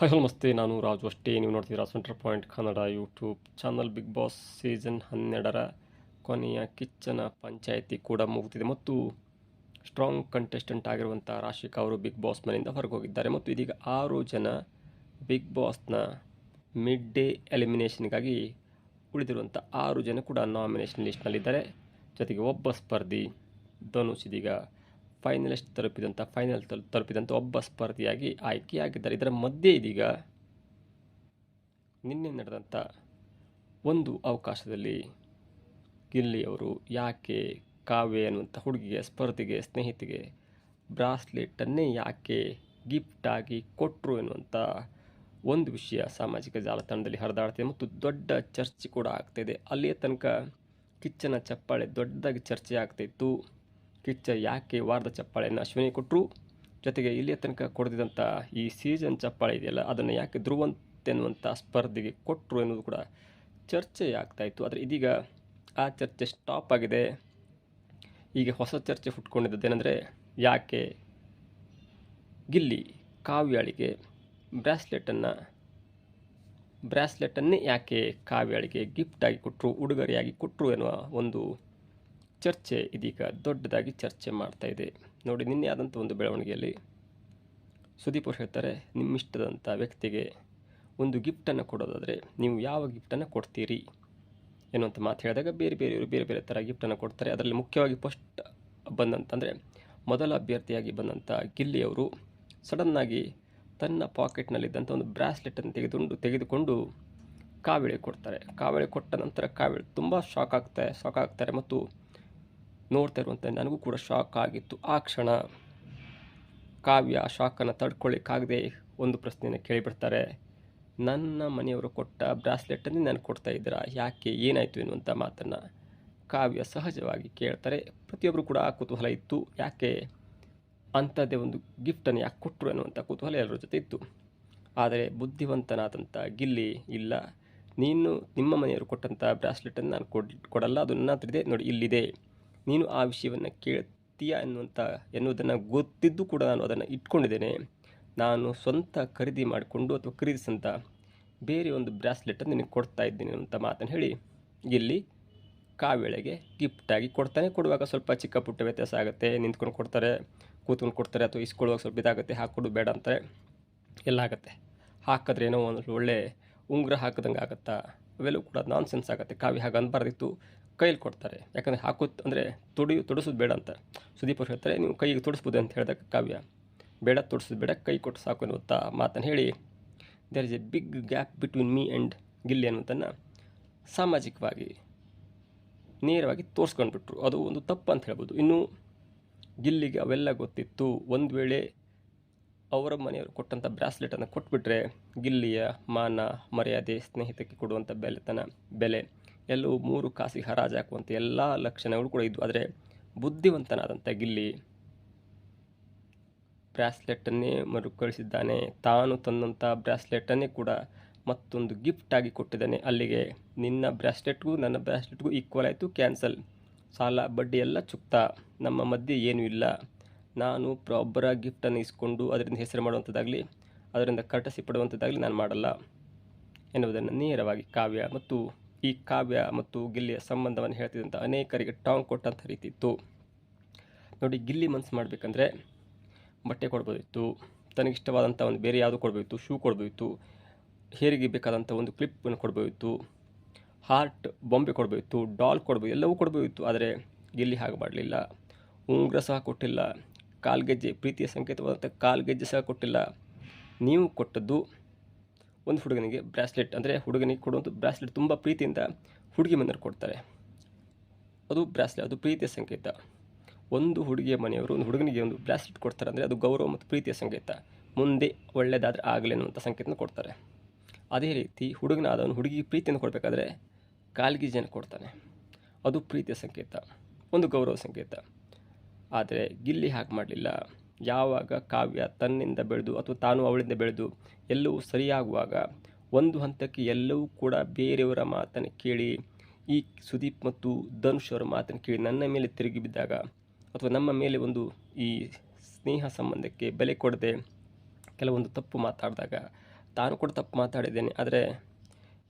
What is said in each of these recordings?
Hi ನಮಸ್ತೆ. ನಾನು ರಾಜು ಅಷ್ಟೇ. ನೀವು ನೋಡ್ತೀರಾ centre point Kannada YouTube channel Bigg Boss season ಹನ್ನೆರಡರ ಕೊನೆಯ ಕಿಚ್ಚನ ಪಂಚಾಯಿತಿ ಕೂಡ ಮುಗಿದಿದೆ. ಮತ್ತು ಸ್ಟ್ರಾಂಗ್ ಕಂಟೆಸ್ಟೆಂಟ್ ಆಗಿರುವಂಥ ರಾಶಿಕ ಅವರು ಬಿಗ್ ಬಾಸ್ ಮನೆಯಿಂದ ಹೊರಗೆ ಹೋಗಿದ್ದಾರೆ. ಮತ್ತು ಇದೀಗ ಆರು ಜನ ಬಿಗ್ ಬಾಸ್ನ ಮಿಡ್ ಡೇ ಎಲಿಮಿನೇಷನ್ಗಾಗಿ ಉಳಿದಿರುವಂಥ ಆರು ಜನ ಕೂಡ ನಾಮಿನೇಷನ್ ಲಿಸ್ಟ್ನಲ್ಲಿದ್ದಾರೆ ಜೊತೆಗೆ ಒಬ್ಬ ಸ್ಪರ್ಧಿ ಧನುಷ್ ಇದೀಗ ಫೈನಲಿಸ್ಟ್ ತಲುಪಿದಂಥ ಫೈನಲ್ ತಲು ತಲುಪಿದಂಥ ಒಬ್ಬ ಸ್ಪರ್ಧಿಯಾಗಿ ಆಯ್ಕೆಯಾಗಿದ್ದಾರೆ. ಇದರ ಮಧ್ಯೆ ಇದೀಗ ನಿನ್ನೆ ನಡೆದಂಥ ಒಂದು ಅವಕಾಶದಲ್ಲಿ ಗಿಲ್ಲಿಯವರು ಯಾಕೆ ಕಾವ್ಯ ಅನ್ನುವಂಥ ಹುಡುಗಿಗೆ, ಸ್ಪರ್ಧಿಗೆ, ಸ್ನೇಹಿತಿಗೆ ಬ್ರಾಸ್ಲೆಟನ್ನೇ ಯಾಕೆ ಗಿಫ್ಟಾಗಿ ಕೊಟ್ಟರು ಎನ್ನುವಂಥ ಒಂದು ವಿಷಯ ಸಾಮಾಜಿಕ ಜಾಲತಾಣದಲ್ಲಿ ಹರಿದಾಡ್ತಿದೆ ಮತ್ತು ದೊಡ್ಡ ಚರ್ಚೆ ಕೂಡ ಆಗ್ತಾಯಿದೆ ಅಲ್ಲಿಯ ತನಕ ಕಿಚ್ಚನ ಚಪ್ಪಾಳೆ ದೊಡ್ಡದಾಗಿ ಚರ್ಚೆ ಆಗ್ತಾಯಿತ್ತು ಕಿಚ್ಚ ಯಾಕೆ ವಾರದ ಚಪ್ಪಾಳೆಯನ್ನು ಅಶ್ವಿನಿ ಕೊಟ್ಟರು ಜೊತೆಗೆ ಇಲ್ಲಿಯ ತನಕ ಕೊಡದಿದ್ದಂಥ ಈ ಸೀಸನ್ ಚಪ್ಪಾಳೆ ಇದೆಯಲ್ಲ, ಅದನ್ನು ಯಾಕೆ ಧ್ರುವಂತೆನ್ನುವಂಥ ಸ್ಪರ್ಧೆಗೆ ಕೊಟ್ಟರು ಎನ್ನುವುದು ಕೂಡ ಚರ್ಚೆ ಆಗ್ತಾಯಿತ್ತು ಆದರೆ ಇದೀಗ ಆ ಚರ್ಚೆ ಸ್ಟಾಪ್ ಆಗಿದೆ. ಈಗ ಹೊಸ ಚರ್ಚೆ ಹುಟ್ಕೊಂಡಿದ್ದೇನೆಂದರೆ ಯಾಕೆ ಗಿಲ್ಲಿ ಕಾವ್ಯಾಳಿಗೆ ಬ್ರ್ಯಾಸ್ಲೆಟನ್ನು ಬ್ರ್ಯಾಸ್ಲೆಟನ್ನೇ ಯಾಕೆ ಕಾವ್ಯಾಳಿಗೆ ಗಿಫ್ಟಾಗಿ ಕೊಟ್ಟರು ಉಡುಗೊರೆಯಾಗಿ ಕೊಟ್ಟರು ಎನ್ನುವ ಒಂದು ಚರ್ಚೆ ಇದೀಗ ದೊಡ್ಡದಾಗಿ ಚರ್ಚೆ ಮಾಡ್ತಾ ಇದೆ. ನೋಡಿ, ನಿನ್ನೆ ಆದಂಥ ಒಂದು ಬೆಳವಣಿಗೆಯಲ್ಲಿ ಸುದೀಪ್ ಅವರು ಹೇಳ್ತಾರೆ ನಿಮ್ಮಿಷ್ಟದಂಥ ವ್ಯಕ್ತಿಗೆ ಒಂದು ಗಿಫ್ಟನ್ನು ಕೊಡೋದಾದರೆ ನೀವು ಯಾವ ಗಿಫ್ಟನ್ನು ಕೊಡ್ತೀರಿ? ಎನ್ನುವಂಥ ಮಾತು ಹೇಳಿದಾಗ ಬೇರೆ ಬೇರೆಯವರು ಬೇರೆ ಬೇರೆ ಥರ ಗಿಫ್ಟನ್ನು ಕೊಡ್ತಾರೆ. ಅದರಲ್ಲಿ ಮುಖ್ಯವಾಗಿ ಫಸ್ಟ್ ಬಂದಂತಂದರೆ, ಮೊದಲ ಅಭ್ಯರ್ಥಿಯಾಗಿ ಬಂದಂಥ ಗಿಲ್ಲಿಯವರು ಸಡನ್ನಾಗಿ ತನ್ನ ಪಾಕೆಟ್ನಲ್ಲಿದ್ದಂಥ ಒಂದು ಬ್ರಾಸ್ಲೆಟನ್ನು ತೆಗೆದುಕೊಂಡು ತೆಗೆದುಕೊಂಡು ಕಾವಿಳೆ ಕೊಡ್ತಾರೆ. ಕಾವಿಳೆ ಕೊಟ್ಟ ನಂತರ ಕಾವಿಳೆ ತುಂಬ ಶಾಕ್ ಆಗ್ತಾ ಶಾಕ್ ಆಗ್ತಾರೆ ಮತ್ತು ನೋಡ್ತಾ ಇರುವಂಥ ನನಗೂ ಕೂಡ ಶಾಕ್ ಆಗಿತ್ತು. ಆ ಕ್ಷಣ ಕಾವ್ಯ ಶಾಕನ್ನು ತಡ್ಕೊಳ್ಳಿಕ್ಕಾಗದೆ ಒಂದು ಪ್ರಶ್ನೆಯನ್ನು ಕೇಳಿಬಿಡ್ತಾರೆ ನನ್ನ ಮನೆಯವರು ಕೊಟ್ಟ ಬ್ರಾಸ್ಲೆಟನ್ನೇ ನಾನು ಕೊಡ್ತಾ ಇದ್ದೀರಾ? ಯಾಕೆ? ಏನಾಯಿತು ಎನ್ನುವಂಥ ಮಾತನ್ನು ಕಾವ್ಯ ಸಹಜವಾಗಿ ಕೇಳ್ತಾರೆ. ಪ್ರತಿಯೊಬ್ಬರು ಕೂಡ ಆ ಕುತೂಹಲ ಇತ್ತು. ಯಾಕೆ? ಅಂಥದ್ದೇ ಒಂದು ಗಿಫ್ಟನ್ನು ಯಾಕೆ ಕೊಟ್ಟರು ಅನ್ನುವಂಥ ಕುತೂಹಲ ಎಲ್ಲರ ಜೊತೆ ಇತ್ತು. ಆದರೆ ಬುದ್ಧಿವಂತನಾದಂಥ ಗಿಲ್ಲಿ, ಇಲ್ಲ. ನೀನು ನಿಮ್ಮ ಮನೆಯವರು ಕೊಟ್ಟಂಥ ಬ್ರಾಸ್ಲೆಟನ್ನು ನಾನು ಕೊಡ್, ಕೊಡಲ್ಲ. ಅದು ನನ್ನ ಹತ್ರ ಇದೆ ನೋಡಿ ಇಲ್ಲಿದೆ. ನೀನು ಆ ವಿಷಯವನ್ನು ಕೇಳ್ತೀಯ ಎನ್ನುವಂಥ ಎನ್ನುವುದನ್ನು ಗೊತ್ತಿದ್ದು ಕೂಡ ನಾನು ಅದನ್ನು ಇಟ್ಕೊಂಡಿದ್ದೇನೆ. ನಾನು ಸ್ವಂತ ಖರೀದಿ ಮಾಡಿಕೊಂಡು ಅಥವಾ ಖರೀದಿಸಂತ ಬೇರೆ ಒಂದು ಬ್ರಾಸ್ಲೆಟನ್ನು ನಿನಗೆ ಕೊಡ್ತಾ ಇದ್ದೀನಿ ಅಂತ ಮಾತನ್ನು ಹೇಳಿ, ಇಲ್ಲಿ ಕಾವೇಳೆಗೆ ಗಿಫ್ಟಾಗಿ ಕೊಡ್ತಾನೆ. ಕೊಡುವಾಗ ಸ್ವಲ್ಪ ಚಿಕ್ಕ ಪುಟ್ಟ ವ್ಯತ್ಯಾಸ ಆಗುತ್ತೆ. ನಿಂತ್ಕೊಂಡು ಕೊಡ್ತಾರೆ, ಕೂತ್ಕೊಂಡು ಕೊಡ್ತಾರೆ ಅಥವಾ ಇಸ್ಕೊಳ್ಳುವಾಗ ಸ್ವಲ್ಪ ಇದಾಗುತ್ತೆ. ಹಾಕ್ಕೊಡು ಬೇಡ ಅಂತಾರೆ. ಎಲ್ಲ ಆಗುತ್ತೆ. ಹಾಕಿದ್ರೆ ಏನೋ ಒಂದು ಒಳ್ಳೆ ಉಂಗುರ ಹಾಕಿದಂಗೆ ಆಗುತ್ತಾ? ಅವೆಲ್ಲೂ ಕೂಡ ನಾನ್ ಸೆನ್ಸ್ ಆಗುತ್ತೆ. ಕಾವ್ಯ ಹಾಗೆ ಅನ್ಬಾರ್ದಿತ್ತು ಕೈಲಿ ಕೊಡ್ತಾರೆ. ಯಾಕಂದರೆ ಹಾಕು ಅಂದರೆ ತೊಡಿ, ತೊಡಿಸೋದು ಬೇಡ ಅಂತ. ಸುದೀಪ್ ಅವ್ರು ಹೇಳ್ತಾರೆ, ನೀವು ಕೈಗೆ ತೊಡಿಸ್ಬೋದು ಅಂತ ಹೇಳಿದಾಗ ಕಾವ್ಯ. ಬೇಡ, ತೊಡಿಸೋದು ಬೇಡ, ಕೈ ಕೊಟ್ಟು ಸಾಕು ಅನ್ನುವಂಥ ಮಾತನ್ನು ಹೇಳಿ. There is a big gap between me and Gilli ಅನ್ನೋದನ್ನು ಸಾಮಾಜಿಕವಾಗಿ ನೇರವಾಗಿ ತೋರಿಸ್ಕೊಂಡ್ಬಿಟ್ರು. ಅದು ಒಂದು ತಪ್ಪು ಅಂತ ಹೇಳ್ಬೋದು. ಇನ್ನು ಗಿಲ್ಲಿಗೆ ಅವೆಲ್ಲ ಗೊತ್ತಿತ್ತು. ಒಂದು ವೇಳೆ ಅವರ ಮನೆಯವರು ಕೊಟ್ಟಂಥ ಬ್ರಾಸ್ಲೆಟನ್ನು ಕೊಟ್ಬಿಟ್ರೆ ಗಿಲ್ಲಿಯ ಮಾನ, ಮರ್ಯಾದೆ, ಸ್ನೇಹಿತಕ್ಕೆ ಕೊಡುವಂಥ ಬೆಲೆತನ, ಬೆಲೆ ಎಲ್ಲವೂ ಮೂರು ಕಾಸಿಗೆ ಹರಾಜು ಹಾಕುವಂಥ ಎಲ್ಲ ಲಕ್ಷಣಗಳು ಕೂಡ ಇದ್ವು. ಆದರೆ ಬುದ್ಧಿವಂತನಾದಂಥ ಗಿಲ್ಲಿ ಬ್ರಾಸ್ಲೆಟನ್ನೇ ಮರುಕಳಿಸಿದ್ದಾನೆ. ತಾನು ತಂದಂಥ ಬ್ರಾಸ್ಲೆಟನ್ನೇ ಕೂಡ ಮತ್ತೊಂದು ಗಿಫ್ಟಾಗಿ ಕೊಟ್ಟಿದ್ದಾನೆ. ಅಲ್ಲಿಗೆ ನಿನ್ನ ಬ್ರಾಸ್ಲೆಟ್ಗೂ ನನ್ನ ಬ್ರಾಸ್ಲೆಟ್ಗೂ ಈಕ್ವಲ್ ಆಯಿತು ಕ್ಯಾನ್ಸಲ್ ಸಾಲ, ಬಡ್ಡಿ ಎಲ್ಲ ಚುಕ್ತ. ನಮ್ಮ ಮಧ್ಯೆ ಏನೂ ಇಲ್ಲ. ನಾನು ಪ್ರಾಬ್ಬರ ಗಿಫ್ಟನ್ನು ಇಸ್ಕೊಂಡು ಅದರಿಂದ ಹೆಸರು ಮಾಡುವಂಥದ್ದಾಗಲಿ ಅದರಿಂದ ಕಟಸಿ ಪಡುವಂಥದ್ದಾಗಲಿ ನಾನು ಮಾಡಲ್ಲ ಎನ್ನುವುದನ್ನು ನೇರವಾಗಿ ಕಾವ್ಯ ಮತ್ತು ಈ ಕಾವ್ಯ ಮತ್ತು ಗಿಲ್ಲಿಯ ಸಂಬಂಧವನ್ನು ಹೇಳ್ತಿದ್ದಂಥ ಅನೇಕರಿಗೆ ಟಾಂಗ್ ಕೊಟ್ಟಂಥ ರೀತಿ ಇತ್ತು. ನೋಡಿ, ಗಿಲ್ಲಿ ಮನಸ್ಸು ಮಾಡಬೇಕಂದ್ರೆ ಬಟ್ಟೆ ಕೊಡ್ಬೋದಿತ್ತು ತನಗಿಷ್ಟವಾದಂಥ ಒಂದು ಬೇರೆ ಯಾವುದು ಕೊಡ್ಬೋದಿತ್ತು, ಶೂ ಕೊಡ್ಬೋದಿತ್ತು, ಹೇರಿಗೆ ಬೇಕಾದಂಥ ಒಂದು ಕ್ಲಿಪ್ಪನ್ನು ಕೊಡ್ಬೋದಿತ್ತು ಹಾರ್ಟ್ ಬೊಂಬೆ ಕೊಡ್ಬೋದಿತ್ತು ಡಾಲ್ ಕೊಡ್ಬೋದು, ಎಲ್ಲವೂ ಕೊಡ್ಬೋದಿತ್ತು, ಆದರೆ ಗಿಲ್ಲಿ ಹಾಗೆ ಮಾಡಲಿಲ್ಲ. ಉಂಗ್ರ ಸಹ ಕೊಟ್ಟಿಲ್ಲ, ಕಾಲ್ಗೆಜ್ಜೆ, ಪ್ರೀತಿಯ ಸಂಕೇತವಾದಂಥ ಕಾಲ್ಗೆಜ್ಜೆ ಸಹ ಕೊಟ್ಟಿಲ್ಲ. ನೀವು ಕೊಟ್ಟದ್ದು ಒಂದು ಹುಡುಗನಿಗೆ ಬ್ರಾಸ್ಲೆಟ್ ಅಂದರೆ ಹುಡುಗನಿಗೆ ಕೊಡುವಂಥ ಬ್ರಾಸ್ಲೆಟ್ ತುಂಬ ಪ್ರೀತಿಯಿಂದ ಹುಡುಗಿ ಮನೆಯವರು ಕೊಡ್ತಾರೆ. ಅದು ಬ್ರಾಸ್ಲೆಟ್ ಅದು ಪ್ರೀತಿಯ ಸಂಕೇತ. ಒಂದು ಹುಡುಗಿಯ ಮನೆಯವರು ಒಂದು ಹುಡುಗನಿಗೆ ಒಂದು ಬ್ರಾಸ್ಲೆಟ್ ಕೊಡ್ತಾರೆ ಅಂದರೆ ಅದು ಗೌರವ ಮತ್ತು ಪ್ರೀತಿಯ ಸಂಕೇತ. ಮುಂದೆ ಒಳ್ಳೆಯದಾದರೆ ಆಗಲಿ ಅನ್ನುವಂಥ ಸಂಕೇತನ ಕೊಡ್ತಾರೆ. ಅದೇ ರೀತಿ ಹುಡುಗನ ಆದವನು ಹುಡುಗಿಗೆ ಪ್ರೀತಿಯನ್ನು ಕೊಡಬೇಕಾದ್ರೆ ಕಾಲ್ಗಿಜನ ಕೊಡ್ತಾನೆ. ಅದು ಪ್ರೀತಿಯ ಸಂಕೇತ, ಒಂದು ಗೌರವ ಸಂಕೇತ. ಆದರೆ ಗಿಲ್ಲಿ ಹಾಗೆ ಮಾಡಲಿಲ್ಲ. ಯಾವಾಗ ಕಾವ್ಯ ತನ್ನಿಂದ ಬೆಳೆದು ಅಥವಾ ತಾನು ಅವಳಿಂದ ಬೆಳೆದು ಎಲ್ಲವೂ ಸರಿಯಾಗುವಾಗ ಒಂದು ಹಂತಕ್ಕೆ ಎಲ್ಲವೂ ಕೂಡ ಬೇರೆಯವರ ಮಾತನ್ನು ಕೇಳಿ, ಈ ಸುದೀಪ್ ಮತ್ತು ಧನುಷ್ ಅವರ ಮಾತನ್ನು ಕೇಳಿ ನನ್ನ ಮೇಲೆ ತಿರುಗಿ ಬಿದ್ದಾಗ ಅಥವಾ ನಮ್ಮ ಮೇಲೆ ಒಂದು ಈ ಸ್ನೇಹ ಸಂಬಂಧಕ್ಕೆ ಬೆಲೆ ಕೊಡದೆ ಕೆಲವೊಂದು ತಪ್ಪು ಮಾತಾಡಿದಾಗ ತಾನು ಕೂಡ ತಪ್ಪು ಮಾತಾಡಿದ್ದೇನೆ. ಆದರೆ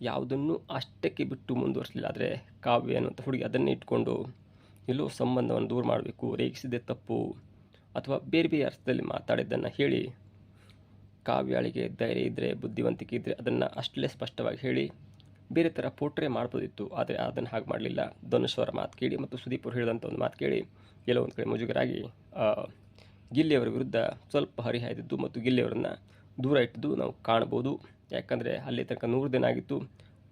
ಯಾವುದನ್ನು ಅಷ್ಟಕ್ಕೆ ಬಿಟ್ಟು ಮುಂದುವರಿಸಲಿಲ್ಲ. ಆದರೆ ಕಾವ್ಯ ಅನ್ನುವಂಥ ಹುಡುಗಿ ಅದನ್ನೇ ಇಟ್ಕೊಂಡು ಎಲ್ಲೋ ಸಂಬಂಧವನ್ನು ದೂರ ಮಾಡಬೇಕು ರೇಗಿಸಿದೆ ತಪ್ಪು. ಅಥವಾ ಬೇರೆ ಬೇರೆ ಅರ್ಥದಲ್ಲಿ ಮಾತಾಡಿದ್ದನ್ನು ಹೇಳಿ, ಕಾವ್ಯಾಳಿಗೆ ಧೈರ್ಯ ಇದ್ದರೆ ಬುದ್ಧಿವಂತಿಕೆ ಇದ್ದರೆ ಅದನ್ನು ಅಷ್ಟಲೇ ಸ್ಪಷ್ಟವಾಗಿ ಹೇಳಿ, ಬೇರೆ ಥರ ಪೋಟ್ರೆ ಮಾಡ್ಬೋದಿತ್ತು. ಆದರೆ ಅದನ್ನು ಹಾಗೆ ಮಾಡಲಿಲ್ಲ. ಧನುಷ್ ಮಾತು ಕೇಳಿ ಮತ್ತು ಸುದೀಪ್ ಅವರು ಹೇಳಿದಂಥ ಒಂದು ಮಾತು ಕೇಳಿ ಕೆಲವೊಂದು ಕಡೆ ಮುಜುಗರಾಗಿ ಗಿಲ್ಲಿಯವರ ವಿರುದ್ಧ ಸ್ವಲ್ಪ ಹರಿಹಾಯ್ದಿದ್ದು ಮತ್ತು ಗಿಲ್ಲಿಯವರನ್ನು ದೂರ ಇಟ್ಟಿದ್ದು ನಾವು ಕಾಣ್ಬೋದು. ಯಾಕಂದರೆ ಅಲ್ಲಿ ತನಕ ನೂರು ದಿನ ಆಗಿತ್ತು.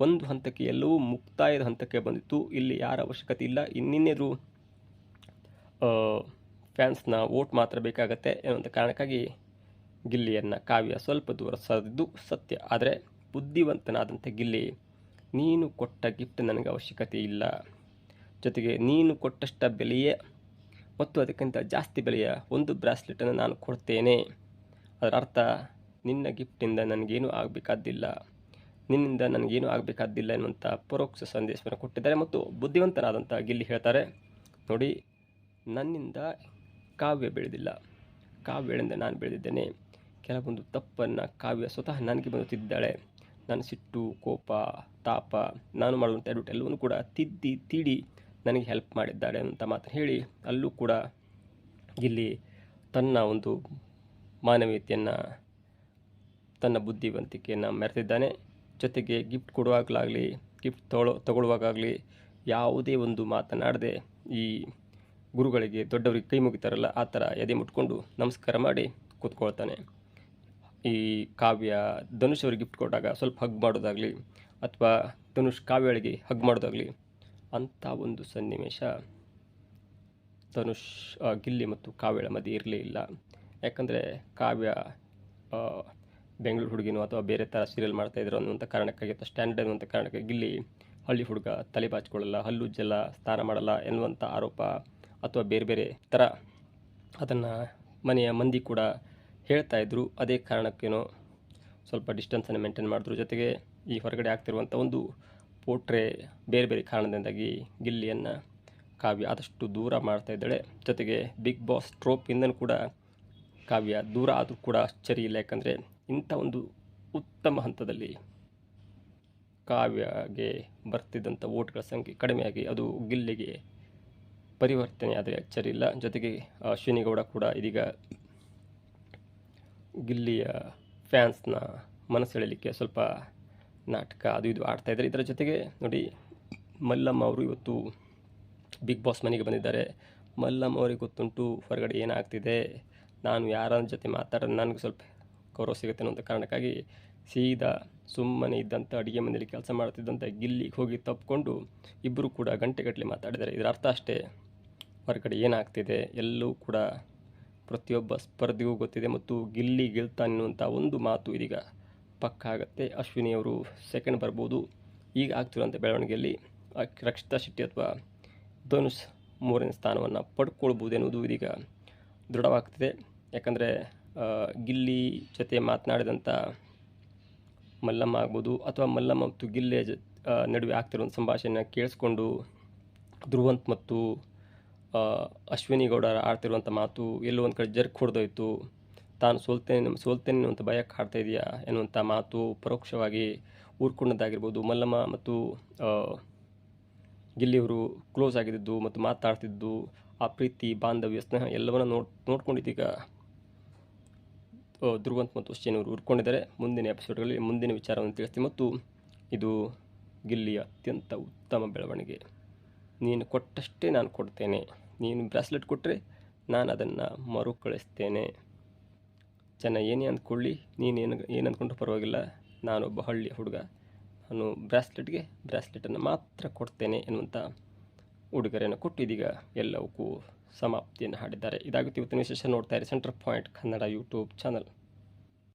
ಒಂದು ಹಂತಕ್ಕೆ ಎಲ್ಲವೂ ಮುಕ್ತಾಯದ ಹಂತಕ್ಕೆ ಬಂದಿತ್ತು. ಇಲ್ಲಿ ಯಾರ ಅವಶ್ಯಕತೆ ಇಲ್ಲ. ಇನ್ನಿನ್ನೇದು ಫ್ಯಾನ್ಸ್ನ ವೋಟ್ ಮಾತ್ರ ಬೇಕಾಗತ್ತೆ ಎನ್ನುವಂಥ ಕಾರಣಕ್ಕಾಗಿ ಗಿಲ್ಲಿಯನ್ನು ಕಾವ್ಯ ಸ್ವಲ್ಪ ದೂರ ಸರಿದು ಸತ್ಯ. ಆದರೆ ಬುದ್ಧಿವಂತನಾದಂಥ ಗಿಲ್ಲಿ ನೀನು ಕೊಟ್ಟ ಗಿಫ್ಟ್ ನನಗೆ ಅವಶ್ಯಕತೆ ಇಲ್ಲ. ಜೊತೆಗೆ ನೀನು ಕೊಟ್ಟಷ್ಟ ಬೆಲೆಯೇ ಮತ್ತು ಅದಕ್ಕಿಂತ ಜಾಸ್ತಿ ಬೆಲೆಯ ಒಂದು ಬ್ರಾಸ್ಲೆಟನ್ನು ನಾನು ಕೊಡ್ತೇನೆ. ಅದರ ಅರ್ಥ, ನಿನ್ನ ಗಿಫ್ಟಿಂದ ನನಗೇನು ಆಗಬೇಕಾದ್ದಿಲ್ಲ. ನಿನ್ನಿಂದ ನನಗೇನು ಆಗಬೇಕಾದ್ದಿಲ್ಲ ಎನ್ನುವಂಥ ಪರೋಕ್ಷ ಸಂದೇಶವನ್ನು ಕೊಟ್ಟಿದ್ದಾರೆ ಮತ್ತು ಬುದ್ಧಿವಂತನಾದಂಥ ಗಿಲ್ಲಿ ಹೇಳ್ತಾರೆ, ನೋಡಿ, ನನ್ನಿಂದ ಕಾವ್ಯ ಬೆಳೆದಿಲ್ಲ. ಕಾವ್ಯಗಳಿಂದ ನಾನು ಬೆಳೆದಿದ್ದೇನೆ. ಕೆಲವೊಂದು ತಪ್ಪನ್ನು ಕಾವ್ಯ ಸ್ವತಃ ನನಗೆ ಬಂದು ತಿದ್ದಾಳೆ ನನ್ನ ಸಿಟ್ಟು, ಕೋಪ, ತಾಪ, ನಾನು ಮಾಡುವಂಥ ಎಡುಟ್ ಎಲ್ಲವನ್ನು ಕೂಡ ತಿದ್ದಿ, ತೀಡಿ ನನಗೆ ಹೆಲ್ಪ್ ಮಾಡಿದ್ದಾಳೆ ಅಂತ ಮಾತ್ರ ಹೇಳಿ ಅಲ್ಲೂ ಕೂಡ ಇಲ್ಲಿ ತನ್ನ ಒಂದು ಮಾನವೀಯತೆಯನ್ನು, ತನ್ನ ಬುದ್ಧಿವಂತಿಕೆಯನ್ನು ಮೆರೆತಿದ್ದಾನೆ ಜೊತೆಗೆ ಗಿಫ್ಟ್ ಕೊಡುವಾಗಲಾಗಲಿ ಗಿಫ್ಟ್ ತೊಗೊಳ್ಳೋ ತಗೊಳ್ಳುವಾಗಲಿ ಯಾವುದೇ ಒಂದು ಮಾತನಾಡದೆ ಈ ಗುರುಗಳಿಗೆ ದೊಡ್ಡವರಿಗೆ ಕೈ ಮುಗಿತಾರಲ್ಲ, ಆ ಥರ ಎದೆ ಮುಟ್ಕೊಂಡು ನಮಸ್ಕಾರ ಮಾಡಿ ಕೂತ್ಕೊಳ್ತಾನೆ. ಈ ಕಾವ್ಯ ಧನುಷ್ ಅವ್ರಿಗೆ ಗಿಫ್ಟ್ ಕೊಟ್ಟಾಗ ಸ್ವಲ್ಪ ಹಗ್ ಮಾಡೋದಾಗಲಿ ಅಥವಾ ಧನುಷ್ ಕಾವ್ಯಗಳಿಗೆ ಹಗ್ ಮಾಡೋದಾಗಲಿ, ಅಂಥ ಒಂದು ಸನ್ನಿವೇಶ ಧನುಷ್ ಗಿಲ್ಲಿ ಮತ್ತು ಕಾವ್ಯಳ ಮಧ್ಯೆ ಇರಲೇ ಇಲ್ಲ. ಯಾಕಂದರೆ ಕಾವ್ಯ ಬೆಂಗಳೂರು ಹುಡುಗಿನೋ ಅಥವಾ ಬೇರೆ ಥರ ಸೀರಿಯಲ್ ಮಾಡ್ತಾ ಇದ್ರು ಅನ್ನುವಂಥ ಕಾರಣಕ್ಕಾಗಿ ಅಥವಾ ಸ್ಟ್ಯಾಂಡರ್ಡ್ ಅನ್ನುವಂಥ ಕಾರಣಕ್ಕಾಗಿ ಗಿಲ್ಲಿ ಹಳ್ಳಿ ಹುಡುಗ ತಲೆ ಬಾಚಿಕೊಳ್ಳಲ್ಲ, ಹಲ್ಲು ಜಲ, ಸ್ನಾನ ಮಾಡಲ್ಲ ಎನ್ನುವಂಥ ಆರೋಪ ಅಥವಾ ಬೇರೆ ಬೇರೆ ಥರ ಅದನ್ನು ಮನೆಯ ಮಂದಿ ಕೂಡ ಹೇಳ್ತಾ ಇದ್ರು. ಅದೇ ಕಾರಣಕ್ಕೇನೋ ಸ್ವಲ್ಪ ಡಿಸ್ಟೆನ್ಸನ್ನು ಮೇಂಟೈನ್ ಮಾಡಿದ್ರು. ಜೊತೆಗೆ ಈ ಹೊರಗಡೆ ಆಗ್ತಿರುವಂಥ ಒಂದು ಪೋಟ್ರೆ ಬೇರೆ ಬೇರೆ ಕಾರಣದಿಂದಾಗಿ ಗಿಲ್ಲಿಯನ್ನು ಕಾವ್ಯ ಆದಷ್ಟು ದೂರ ಮಾಡ್ತಾ ಇದ್ದಾಳೆ. ಜೊತೆಗೆ ಬಿಗ್ ಬಾಸ್ ಟ್ರೋಪಿಂದನೂ ಕೂಡ ಕಾವ್ಯ ದೂರ ಆದರೂ ಕೂಡ ಆಶ್ಚರ್ಯ ಇಲ್ಲ. ಯಾಕಂದರೆ ಇಂಥ ಒಂದು ಉತ್ತಮ ಹಂತದಲ್ಲಿ ಕಾವ್ಯಗೆ ಬರ್ತಿದ್ದಂಥ ಓಟ್ಗಳ ಸಂಖ್ಯೆ ಕಡಿಮೆಯಾಗಿ ಅದು ಗಿಲ್ಲಿಗೆ ಪರಿವರ್ತನೆ ಆದರೆ ಅಚ್ಚರಿ ಇಲ್ಲ ಜೊತೆಗೆ ಅಶ್ವಿನಿ ಗೌಡ ಕೂಡ ಇದೀಗ ಗಿಲ್ಲಿಯ ಫ್ಯಾನ್ಸ್ನ ಮನಸೆಳೆಯಲಿಕ್ಕೆ ಸ್ವಲ್ಪ ನಾಟಕ ಅದು ಇದು ಆಡ್ತಾ ಇದ್ದಾರೆ. ಇದರ ಜೊತೆಗೆ ನೋಡಿ, ಮಲ್ಲಮ್ಮ ಅವರು ಇವತ್ತು ಬಿಗ್ ಬಾಸ್ ಮನೆಗೆ ಬಂದಿದ್ದಾರೆ. ಮಲ್ಲಮ್ಮ ಅವರಿಗೆ ಗೊತ್ತುಂಟು, ಹೊರಗಡೆ ಏನಾಗ್ತಿದೆ? ನಾನು ಯಾರ ಜೊತೆ ಮಾತಾಡೋದು? ನನಗೆ ಸ್ವಲ್ಪ ಗೌರವ ಸಿಗುತ್ತೆ ಅನ್ನೋ ಕಾರಣಕ್ಕಾಗಿ ಸೀದಾ ಸುಮ್ಮನೆ ಇದ್ದಂಥ ಅಡುಗೆ ಮನೆಯಲ್ಲಿ ಕೆಲಸ ಮಾಡ್ತಿದ್ದಂಥ ಗಿಲ್ಲಿಗೆ ಹೋಗಿ ತಪ್ಪಿಕೊಂಡು ಇಬ್ಬರು ಕೂಡ ಗಂಟೆಗಟ್ಟಲೆ ಮಾತಾಡಿದ್ದಾರೆ. ಇದರ ಅರ್ಥ ಅಷ್ಟೇ. ಹೊರಗಡೆ ಏನಾಗ್ತಿದೆ ಎಲ್ಲೂ ಕೂಡ ಪ್ರತಿಯೊಬ್ಬ ಸ್ಪರ್ಧಿಗೂ ಗೊತ್ತಿದೆ ಮತ್ತು ಗಿಲ್ಲಿ ಗೆಲ್ತಾನೆ ಅನ್ನುವಂಥ ಒಂದು ಮಾತು ಇದೀಗ ಪಕ್ಕ ಆಗುತ್ತೆ. ಅಶ್ವಿನಿ ಅವರು ಸೆಕೆಂಡ್ ಬರ್ಬೋದು. ಈಗ ಆಗ್ತಿರುವಂಥ ಬೆಳವಣಿಗೆಯಲ್ಲಿ ರಕ್ಷಿತಾ ಶೆಟ್ಟಿ ಅಥವಾ ಧನುಷ್ ಮೂರನೇ ಸ್ಥಾನವನ್ನು ಪಡ್ಕೊಳ್ಬೋದು ಎನ್ನುವುದು ಇದೀಗ ದೃಢವಾಗ್ತಿದೆ. ಯಾಕಂದರೆ ಗಿಲ್ಲಿ ಜೊತೆ ಮಾತನಾಡಿದಂಥ ಮಲ್ಲಮ್ಮ ಆಗ್ಬೋದು ಅಥವಾ ಮಲ್ಲಮ್ಮ ಮತ್ತು ಗಿಲ್ಲೆ ಜ ನಡುವೆ ಆಗ್ತಿರುವಂಥ ಸಂಭಾಷಣೆಯನ್ನು ಕೇಳಿಸ್ಕೊಂಡು ಧ್ರುವಂತ್ ಮತ್ತು ಅಶ್ವಿನಿ ಗೌಡ ಆಡ್ತಿರುವಂಥ ಮಾತು ಎಲ್ಲೋ ಒಂದು ಕಡೆ ಜರ್ಕ್ ಹೊಡೆದೋಯ್ತು. ತಾನು ಸೋಲ್ತೇನೆ ಸೋಲ್ತೇನೆ ಅಂತ ಭಯ ಕಾಡ್ತಾ ಇದೆಯಾ ಎನ್ನುವಂಥ ಮಾತು ಪರೋಕ್ಷವಾಗಿ ಊರ್ಕೊಂಡದ್ದಾಗಿರ್ಬೋದು. ಮಲ್ಲಮ್ಮ ಮತ್ತು ಗಿಲ್ಲಿಯವರು ಕ್ಲೋಸ್ ಆಗಿದ್ದು ಮತ್ತು ಮಾತಾಡ್ತಿದ್ದು ಆ ಪ್ರೀತಿ, ಬಾಂಧವ್ಯ, ಸ್ನೇಹ ಎಲ್ಲವನ್ನು ನೋಡಿ ನೋಡ್ಕೊಂಡಿದ್ದೀಗ ದುರ್ಗಂತ್ ಮತ್ತು ಅಶ್ವಿನಿಯವರು ಉರ್ಕೊಂಡಿದ್ದಾರೆ ಮುಂದಿನ ಎಪಿಸೋಡ್ಗಳಲ್ಲಿ ಮುಂದಿನ ವಿಚಾರವನ್ನು ತಿಳಿಸ್ತೀವಿ ಮತ್ತು ಇದು ಗಿಲ್ಲಿಯ ಅತ್ಯಂತ ಉತ್ತಮ ಬೆಳವಣಿಗೆ. ನೀನು ಕೊಟ್ಟಷ್ಟೇ ನಾನು ಕೊಡ್ತೇನೆ. ನೀನು ಬ್ರಾಸ್ಲೆಟ್ ಕೊಟ್ಟರೆ ನಾನು ಅದನ್ನು ಮರುಕಳಿಸ್ತೇನೆ. ಜನ ಏನೇ ಅಂದ್ಕೊಳ್ಳಿ, ನೀನು ಏನು ಅಂದ್ಕೊಂಡ್ರೂ ಪರವಾಗಿಲ್ಲ. ನಾನೊಬ್ಬ ಹಳ್ಳಿಯ ಹುಡುಗ. ನಾನು ಬ್ರಾಸ್ಲೆಟ್ಗೆ ಬ್ರಾಸ್ಲೆಟನ್ನು ಮಾತ್ರ ಕೊಡ್ತೇನೆ ಎನ್ನುವಂಥ ಉಡುಗೊರೆಯನ್ನು ಕೊಟ್ಟು ಇದೀಗ ಎಲ್ಲವಕ್ಕೂ ಸಮಾಪ್ತಿಯನ್ನು ಹಾಡಿದ್ದಾರೆ. ಇದಾಗುತ್ತೆ ಇವತ್ತಿನ ವಿಶೇಷ ನೋಡ್ತಾ ಇರಿ centre point Kannada YouTube channel.